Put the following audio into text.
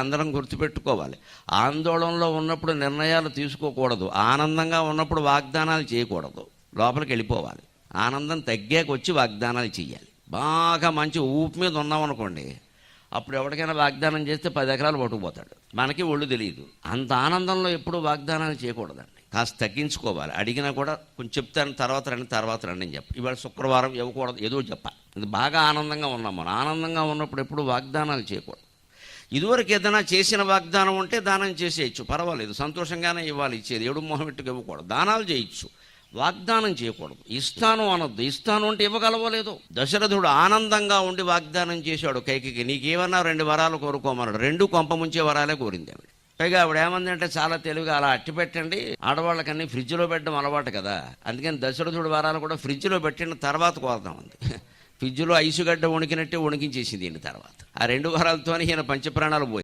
అందరం గుర్తుపెట్టుకోవాలి. ఆందోళనలో ఉన్నప్పుడు నిర్ణయాలు తీసుకోకూడదు. ఆనందంగా ఉన్నప్పుడు వాగ్దానాలు చేయకూడదు. లోపలికి వెళ్ళిపోవాలి. ఆనందం తగ్గాక వచ్చి వాగ్దానాలు చేయాలి బాగా మంచి ఊపి మీద ఉన్నామనుకోండి అప్పుడు ఎవరికైనా వాగ్దానం చేస్తే పది ఎకరాలు పట్టుకుపోతాడు మనకి ఒళ్ళు తెలియదు. అంత ఆనందంలో ఎప్పుడు వాగ్దానాలు చేయకూడదండి. కాస్త తగ్గించుకోవాలి. అడిగినా కూడా కొంచెం చెప్తాను తర్వాత రండి తర్వాత రండి అని చెప్పి. ఇవాళ శుక్రవారం ఇవ్వకూడదు ఏదో చెప్పాలి. ఇది బాగా ఆనందంగా ఉన్నాం మనం. ఆనందంగా ఉన్నప్పుడు ఎప్పుడు వాగ్దానాలు చేయకూడదు. ఇదివరకు ఏదైనా చేసిన వాగ్దానం ఉంటే దానం చేసేయచ్చు. పర్వాలేదు. సంతోషంగానే ఇవ్వాలి ఇచ్చేది. ఏడు మొహం ఇట్టుకు ఇవ్వకూడదు. దానాలు చేయొచ్చు. వాగ్దానం చేయకూడదు. ఇస్తాను అనొద్దు. ఇస్తాను అంటే ఇవ్వగలవో లేదో? దశరథుడు ఆనందంగా ఉండి వాగ్దానం చేశాడు కైకి నీకేమన్నా రెండు వరాలు కోరుకోమన్నాడు. రెండు కొంప ముంచే వరాలే కోరింది ఆవిడ. పైగా ఆవిడ ఏమందంటే చాలా తెలివిగా అలా అట్టి పెట్టండి. ఆడవాళ్ళకన్నీ ఫ్రిడ్జ్లో పెట్టడం అలవాటు కదా. అందుకని దశరథుడు వరాలు కూడా ఫ్రిడ్జ్లో పెట్టిన తర్వాత కోరదామంది ఫ్రిడ్జ్లో ఐసుగడ్డ వణికినట్టే వణికించేసింది దీని తర్వాత. ఆ రెండు వారాలతోనే ఈయన పంచప్రాణాలు పోయి